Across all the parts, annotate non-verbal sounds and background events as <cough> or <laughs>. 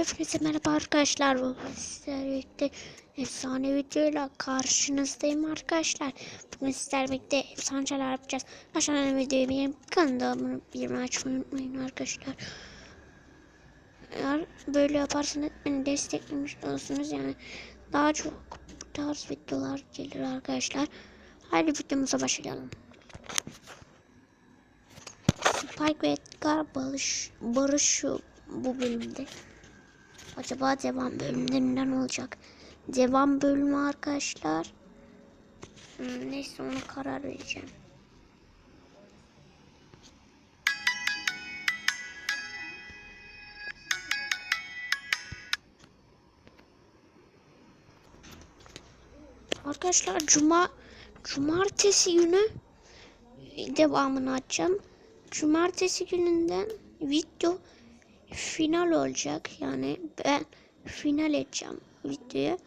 Hepinize merhaba arkadaşlar. Bugün sizlerle birlikte efsane videoyla karşınızdayım arkadaşlar. Bugün sizlerle birlikte efsane şeyler yapacağız. Aşağıdan videoyu beğenip kanalımı bir açmayı unutmayın arkadaşlar. Eğer böyle yaparsanız beni desteklemiş olursunuz yani daha çok bu tarz videolar gelir arkadaşlar. Hadi videomuza başlayalım. Spike ve Edgar barış, barışıyor bu bölümde. Acaba devam bölümlerinden olacak. Devam bölümü arkadaşlar. Hmm, neyse ona karar vereceğim. Arkadaşlar cuma cumartesi günü devamını açacağım. Cumartesi gününden video final olacak. Yani ben final edeceğim videoyu.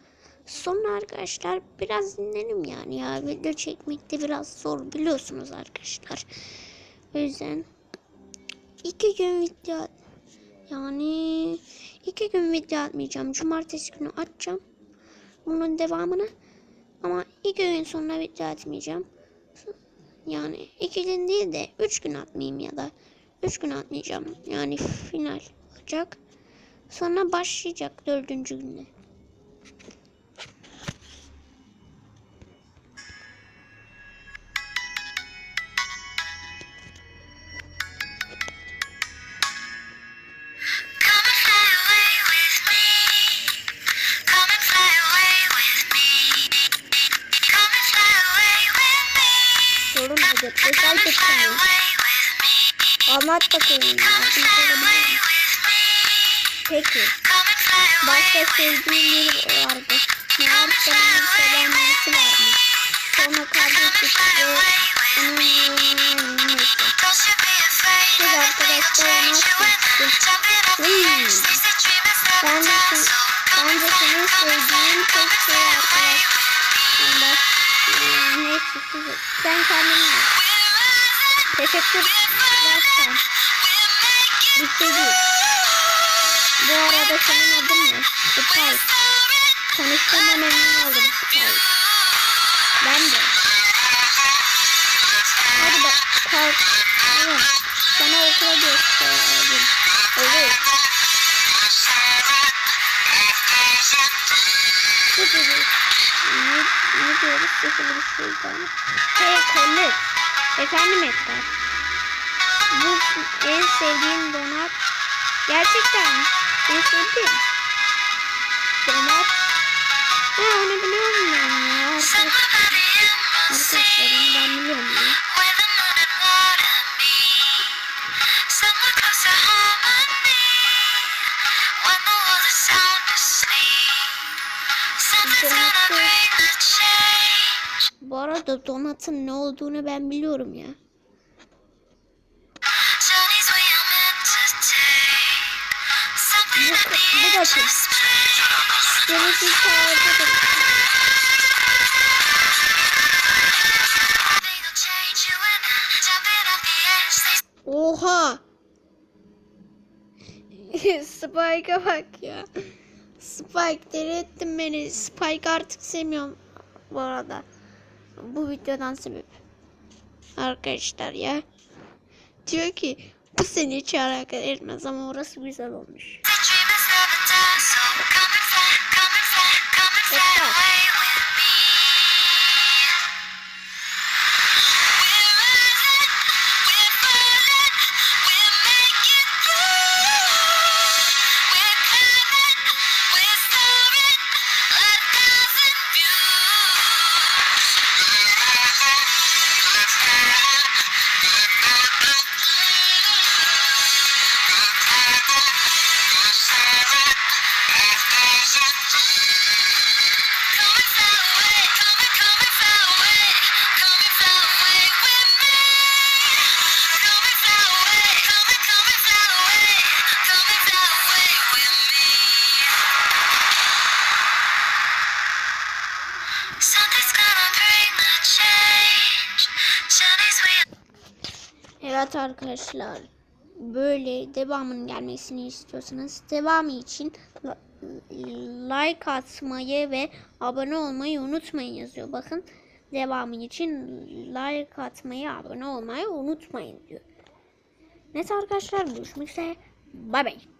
Sonra arkadaşlar biraz dinlenim yani ya. Video çekmekte biraz zor biliyorsunuz arkadaşlar. O yüzden iki gün video yani iki gün video atmayacağım. Cumartesi günü atacağım. Bunun devamını ama iki gün sonra video atmayacağım. Yani iki gün değil de üç gün atmayayım ya da üç gün atmayacağım. Yani final olacak. Sonra başlayacak dördüncü günde. With me. Peki. Başta sevdiğim biri vardı. Meğer bana seven birisi varmış. Sonra kaybettik ve onun yanına. Kız. Jumping off the Hmm. Ben de, ben de senin sevdiğin tek şey arkadaş. yani neyse sen kendin yap. Teşekkür edersen. Bitti Bu arada senin adın ne? Spike. Tanıştığıma memnun oldum Spike. Ben de. Hadi bak kalk. Tamam. Sana okula göstereyim. Olur. Ne diyoruz? Şey daha. Hey Collet. Efendim Edgar. Bu en sevdiğin donat. Gerçekten? En sevdiğin. Donat. Ha onu biliyorum ben ya. Arkadaş, arkadaşlar Bu arada donatın ne olduğunu ben biliyorum ya. Bu, bu da Oha! <laughs> Spike'a bak ya. Spike deli beni. Spike artık sevmiyorum bu arada. Bu videodan sebep. Arkadaşlar ya. Diyor ki bu seni hiç alakadar etmez ama orası güzel olmuş. Evet arkadaşlar. böyle devamının gelmesini istiyorsanız devamı için like atmayı ve abone olmayı unutmayın yazıyor. Bakın devamı için like atmayı, abone olmayı unutmayın diyor. Neyse arkadaşlar görüşmek üzere. Bay bay.